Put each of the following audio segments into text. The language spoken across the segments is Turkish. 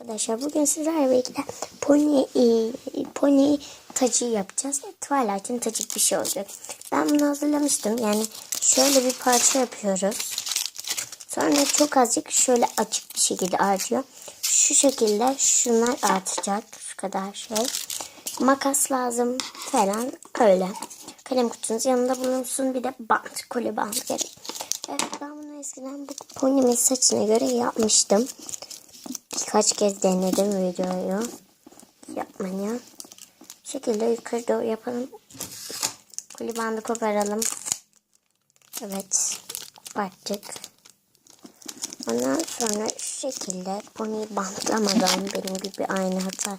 Arkadaşlar bugün sizlerle birlikte pony, e, pony tacı yapacağız. Twilight'ın tacı bir şey olacak. Ben bunu hazırlamıştım. Yani şöyle bir parça yapıyoruz. Sonra çok azıcık şöyle açık bir şekilde artıyor. Şu şekilde şunlar artacak. Şu kadar şey. Makas lazım falan öyle. Kalem kutunuz yanında bulunsun. Bir de bant, koli bant gerek. Evet ben bunu eskiden bu ponimin saçına göre yapmıştım. Birkaç kez denedim videoyu yapmaya. Bu şekilde yukarı doğru yapalım. Koli bandı koparalım. Evet. Koparttık. Ondan sonra şu şekilde poniyi bantlamadan benim gibi aynı hata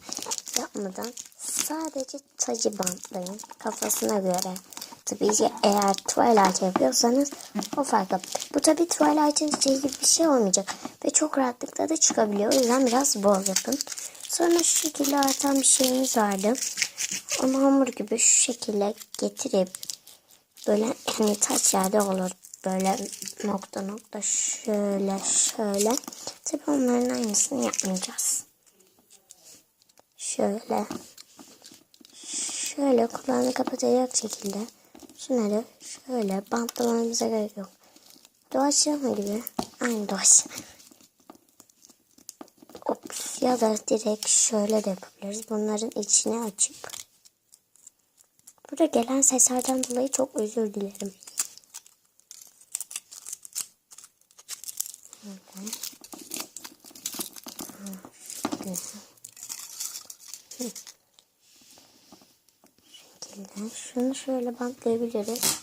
yapmadan sadece tacı bantlayın kafasına göre. Tabii eğer Twilight yapıyorsanız o farklı. Bu tabii Twilight'ın şey gibi bir şey olmayacak. Ve çok rahatlıkla da çıkabiliyor. O yüzden biraz bol yapın. Sonra şu şekilde artan bir şeyimiz vardı. Onu hamur gibi şu şekilde getirip böyle hani taç yerde olur. Böyle nokta nokta şöyle şöyle. Tabii onların aynısını yapmayacağız. Şöyle. Şöyle kulağını kapatacak şekilde. Şunları şöyle bantlamamıza gerek yok. Doğaçlama gibi. Aynı doğaçlama. Ops. Ya da direkt şöyle de yapabiliriz. Bunların içine açıp. Burada gelen seslerden dolayı çok özür dilerim. Şöyle. Şunu şöyle bantlayabiliriz.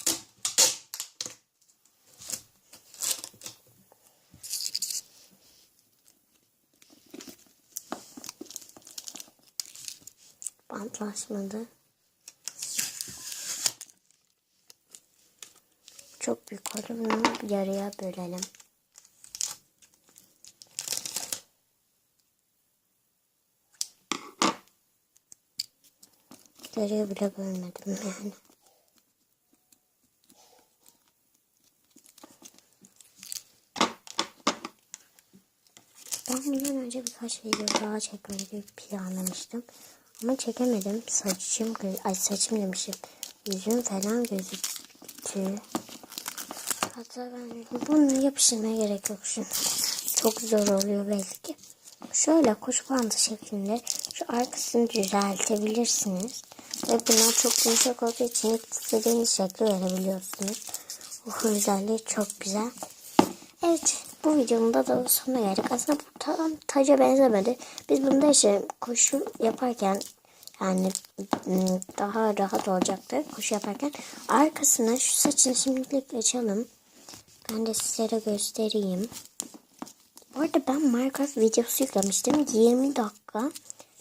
Bantlaşmadı. Çok büyük oldu. Bunu yarıya bölelim. Yarıya bile bölmedim yani. Ben bundan önce birkaç video daha çekmeyi planlamıştım. Ama çekemedim. Saçım, ay saçım demişim. Yüzüm falan gözüktü. Hatta ben bunu yapıştırmaya gerek yok şimdi. Çok zor oluyor belki. Şöyle kuş bandı şeklinde şu arkasını düzeltebilirsiniz. Ve bunlar çok yumuşak olduğu için istediğiniz şekli verebiliyorsunuz. Bu özelliği çok güzel. Evet bu videomda da sonuna geldik. Aslında bu tam taca benzemedi. Biz bunda işte koşu yaparken yani daha rahat olacaktı koşu yaparken. Arkasına şu saçını şimdilik açalım. Ben de sizlere göstereyim. Bu arada ben Minecraft videosu yüklemiştim. 20 dakika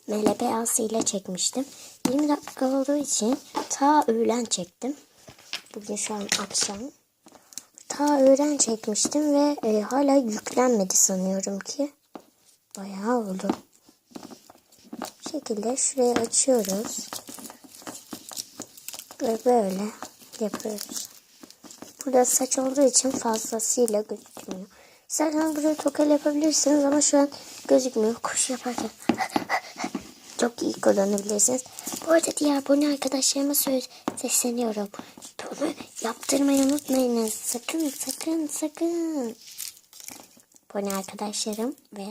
MLPA'sı ile çekmiştim. 20 dakika olduğu için ta öğlen çektim. Bugün şu an akşam. Ta öğlen çekmiştim ve e, hala yüklenmedi sanıyorum ki. Bayağı oldu. Bu şekilde şurayı açıyoruz. Ve böyle yapıyoruz. Burada saç olduğu için fazlasıyla gözükmüyor. Zaten buraya tokal yapabilirsiniz ama şu an gözükmüyor. Kuş yaparken çok iyi kullanabilirsiniz. Bu arada diğer abone arkadaşlarıma söz sesleniyorum. Bunu yaptırmayı unutmayınız. Sakın sakın sakın. Abone arkadaşlarım ve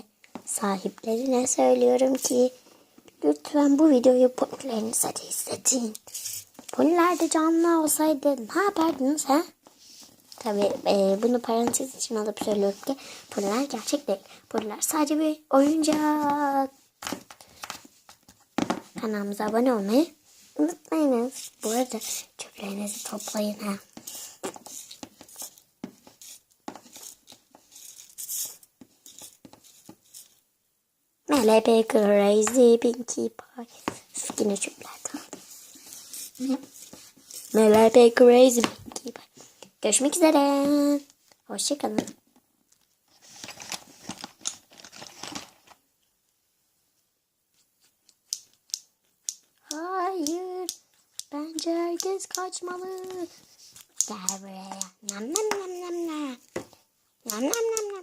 sahiplerine söylüyorum ki lütfen bu videoyu ponilerinize de izletin. Poniler de canlı olsaydı ne yapardınız ha? Tabii e, bunu parantez için alıp söylüyorum ki poniler gerçek değil. Poniler sadece bir oyuncak. Kanalımıza abone olmayı unutmayınız. Bu arada çöplerinizi toplayın ha. MLB Crazy Pinkie Pie. Yine çöplerden. MLB Crazy Pinkie Pie. Görüşmek üzere. Hoşçakalın. Herkes kaçmalı. Gel buraya. Nam nam nam nam nam. Nam nam nam